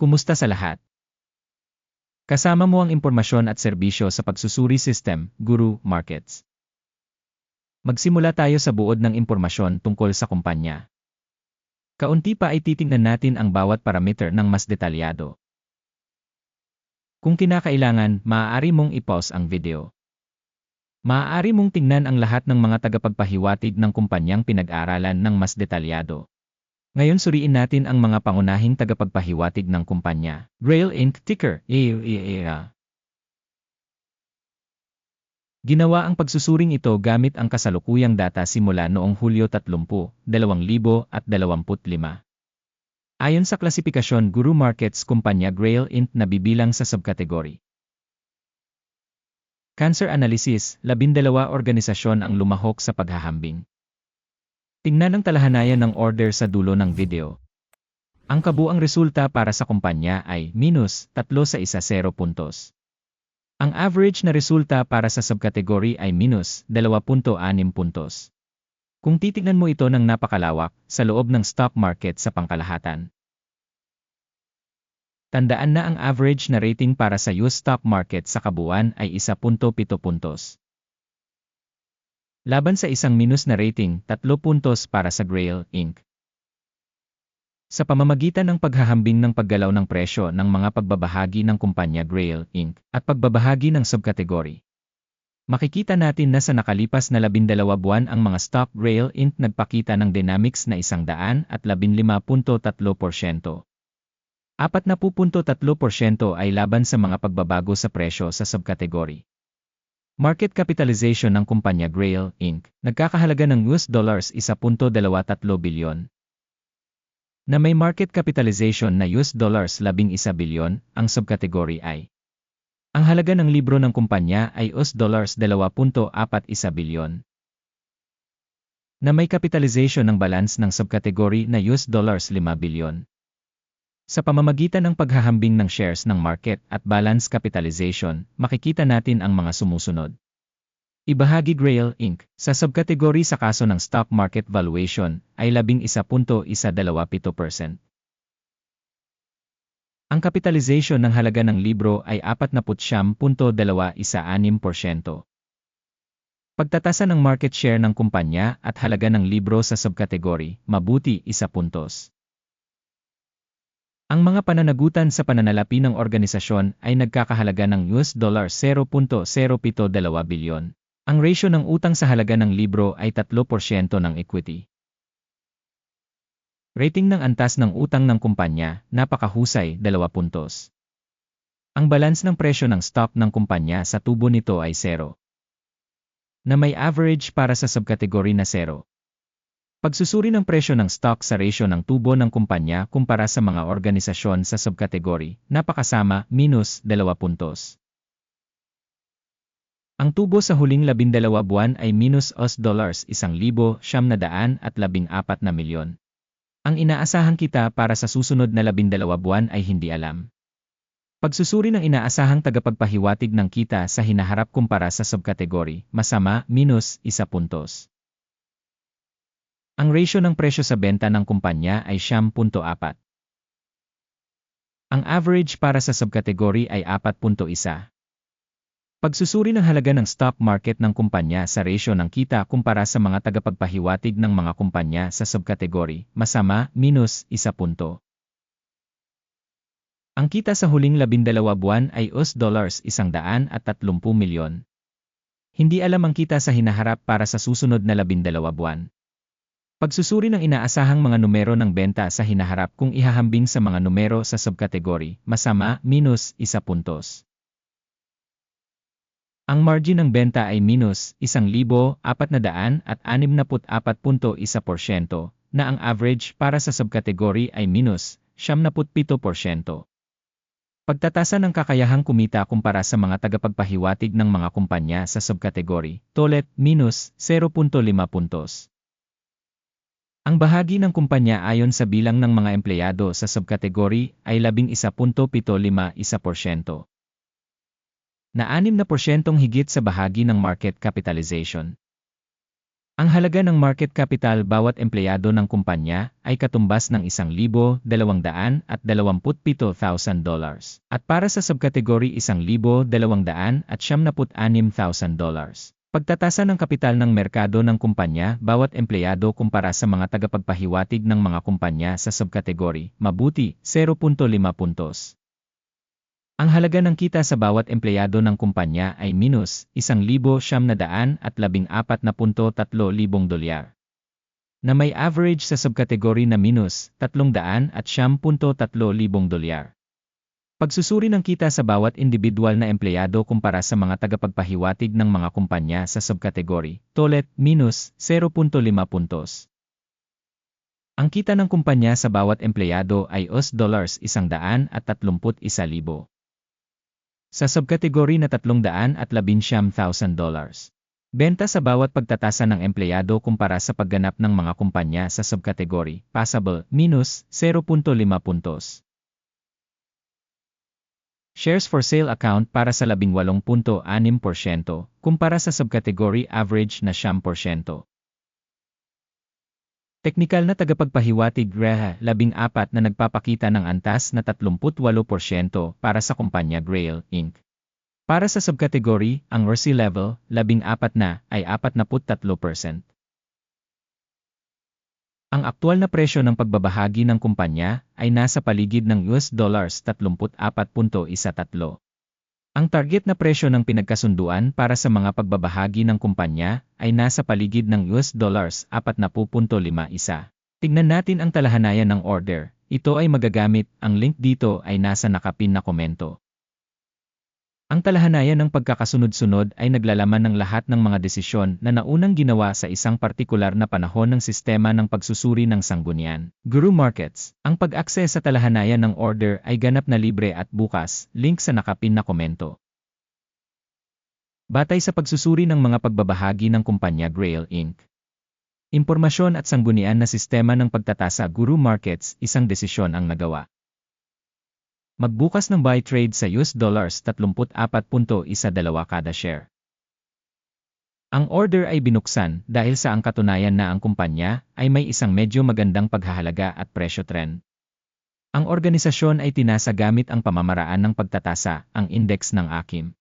Kumusta sa lahat? Kasama mo ang impormasyon at serbisyo sa pagsusuri system, Guru Markets. Magsimula tayo sa buod ng impormasyon tungkol sa kumpanya. Kaunti pa ay titingnan natin ang bawat parameter ng mas detalyado. Kung kinakailangan, maaari mong i-pause ang video. Maaari mong tingnan ang lahat ng mga tagapagpahiwatig ng kumpanyang pinag-aralan ng mas detalyado. Ngayon suriin natin ang mga pangunahing tagapagpahiwatig ng kumpanya. Grail Inc. Ticker AEA. Ginawa ang pagsusuring ito gamit ang kasalukuyang data simula noong Hulyo 30, 2025. Ayon sa klasifikasyon Guru Markets Kumpanya Grail Inc. na bibilang sa subkategory. Cancer Analysis, labindalawa organisasyon ang lumahok sa paghahambing. Tingnan ang talahanayan ng order sa dulo ng video. Ang kabuang resulta para sa kumpanya ay minus 3 sa isa 0 puntos. Ang average na resulta para sa subkategory ay minus 2.6 puntos. Kung titignan mo ito ng napakalawak sa loob ng stock market sa pangkalahatan, Tandaan na ang average na rating para sa US stock market sa kabuuan ay 1.7 puntos. Laban sa isang minus na rating, 3 puntos para sa Grail Inc. Sa pamamagitan ng paghahambing ng paggalaw ng presyo ng mga pagbabahagi ng kumpanya Grail Inc. at pagbabahagi ng subkategory. Makikita natin na sa nakalipas na 12 buwan ang mga stock Grail Inc. nagpakita ng dynamics na 100 at 15.3%. 4.3% ay laban sa mga pagbabago sa presyo sa subkategory. Market capitalization ng kumpanya Grail Inc. nagkakahalaga ng US dollars 1.23 bilyon. Na may market capitalization na US dollars 11 bilyon, ang subkategory ay. Ang halaga ng libro ng kumpanya ay US dollars 2.41 bilyon. Na may capitalization ng balance ng subkategory na US dollars 5 bilyon. Sa pamamagitan ng paghahambing ng shares ng market at balance capitalization, makikita natin ang mga sumusunod. Ibahagi Grail Inc. sa subkategory sa kaso ng stock market valuation ay 11.127%. Ang capitalization ng halaga ng libro ay 49.216%. Pagtatasa ng market share ng kumpanya at halaga ng libro sa subkategory, mabuti, isa puntos. Ang mga pananagutan sa pananalapi ng organisasyon ay nagkakahalaga ng US dollar 0.072 bilyon. Ang ratio ng utang sa halaga ng libro ay 3% ng equity. Rating ng antas ng utang ng kumpanya, napakahusay, 2 puntos. Ang balance ng presyo ng stock ng kumpanya sa tubo nito ay 0. Na may average para sa subkategory na 0. Pagsusuri ng presyo ng stock sa ratio ng tubo ng kumpanya kumpara sa mga organisasyon sa subkategory, napakasama, minus 2 puntos. Ang tubo sa huling 12 buwan ay minus OS dollars 1,714 na milyon. Ang inaasahan kita para sa susunod na 12 buwan ay hindi alam. Pagsusuri ng inaasahang tagapagpahiwatig ng kita sa hinaharap kumpara sa subkategory, masama, minus 1 puntos. Ang ratio ng presyo sa benta ng kumpanya ay 10.4. Ang average para sa subkategory ay 4.1. Pagsusuri ng halaga ng stock market ng kumpanya sa ratio ng kita kumpara sa mga tagapagpahiwatig ng mga kumpanya sa subkategory, masama, minus, 1 punto. Ang kita sa huling 12 buwan ay US dollars 130 milyon. Hindi alam ang kita sa hinaharap para sa susunod na 12 buwan. Pagsusuri ng inaasahang mga numero ng benta sa hinaharap kung ihahambing sa mga numero sa subkategory, masama, minus, isa puntos. Ang margin ng benta ay minus 1,464.1% na ang average para sa subkategory ay minus 77%. Pagtatasa ng kakayahang kumita kumpara sa mga tagapagpahiwatig ng mga kumpanya sa subkategory, tolet, minus 0.5 puntos. Ang bahagi ng kumpanya ayon sa bilang ng mga empleyado sa subkategory ay 11.751%. Na 6 na porsyentong higit sa bahagi ng market capitalization. Ang halaga ng market capital bawat empleyado ng kumpanya ay katumbas ng 1,227,000 dollars. At para sa subkategory 1,200 at 76,000 dollars. Pagtatasa ng kapital ng merkado ng kumpanya bawat empleyado kumpara sa mga tagapagpahiwatig ng mga kumpanya sa subkategory, mabuti, 0.5 puntos. Ang halaga ng kita sa bawat empleyado ng kumpanya ay minus 1,714.3 dolyar. Na may average sa subkategory na minus 310.3 dolyar. Pagsusuri ng kita sa bawat individual na empleyado kumpara sa mga tagapagpahiwatig ng mga kumpanya sa subkategory, tolet, minus 0.5 puntos. Ang kita ng kumpanya sa bawat empleyado ay US dollars 131,000. Sa subkategory na 311,000 dollars. Benta sa bawat pagtatasa ng empleyado kumpara sa pagganap ng mga kumpanya sa subkategory, passable, minus 0.5 puntos. Shares for sale account para sa 18.6% kumpara sa subcategory average na 10%. Teknikal na tagapagpahiwatig Greha 14 na nagpapakita ng antas na 38% para sa kumpanya Grail Inc. Para sa subcategory, ang RC level 14 na ay 43%. Ang aktual na presyo ng pagbabahagi ng kumpanya ay nasa paligid ng US dollars 34.13. Ang target na presyo ng pinagkasunduan para sa mga pagbabahagi ng kumpanya ay nasa paligid ng US dollars 40.51. Tignan natin ang talahanayan ng order. Ito ay magagamit, ang link dito ay nasa nakapin na komento. Ang talahanayan ng pagkakasunod-sunod ay naglalaman ng lahat ng mga desisyon na naunang ginawa sa isang partikular na panahon ng sistema ng pagsusuri ng sanggunian. Guru Markets, ang pag-akses sa talahanayan ng order ay ganap na libre at bukas, link sa nakapin na komento. Batay sa pagsusuri ng mga pagbabahagi ng kumpanya Grail Inc. Impormasyon at sanggunian na sistema ng pagtatasa Guru Markets, isang desisyon ang nagawa. Magbukas ng buy trade sa US dollars 34.12 kada share. Ang order ay binuksan dahil sa ang katunayan na ang kumpanya ay may isang medyo magandang paghahalaga at presyo trend. Ang organisasyon ay tinasa gamit ang pamamaraan ng pagtatasa, ang index ng AKIM.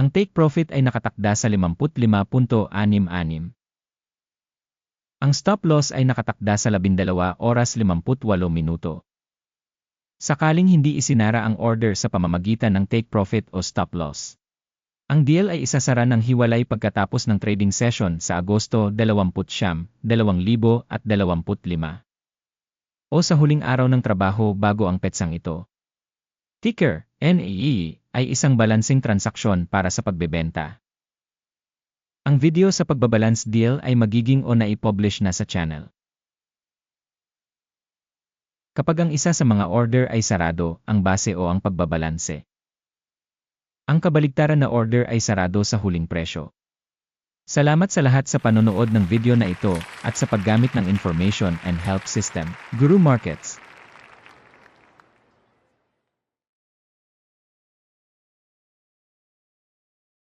Ang take profit ay nakatakda sa 55.66. Ang stop loss ay nakatakda sa 12 oras 58 minuto. Sakaling hindi isinara ang order sa pamamagitan ng take profit o stop loss. Ang deal ay isasara ng hiwalay pagkatapos ng trading session sa Agosto 20, 2025 o sa huling araw ng trabaho bago ang petsang ito. Ticker, NAE, ay isang balancing transaksyon para sa pagbebenta. Ang video sa pagbabalance deal ay magiging o naipublish na sa channel. Kapag ang isa sa mga order ay sarado, ang base o ang pagbabalanse. Ang kabaligtaran na order ay sarado sa huling presyo. Salamat sa lahat sa panonood ng video na ito at sa paggamit ng information and help system, Guru Markets.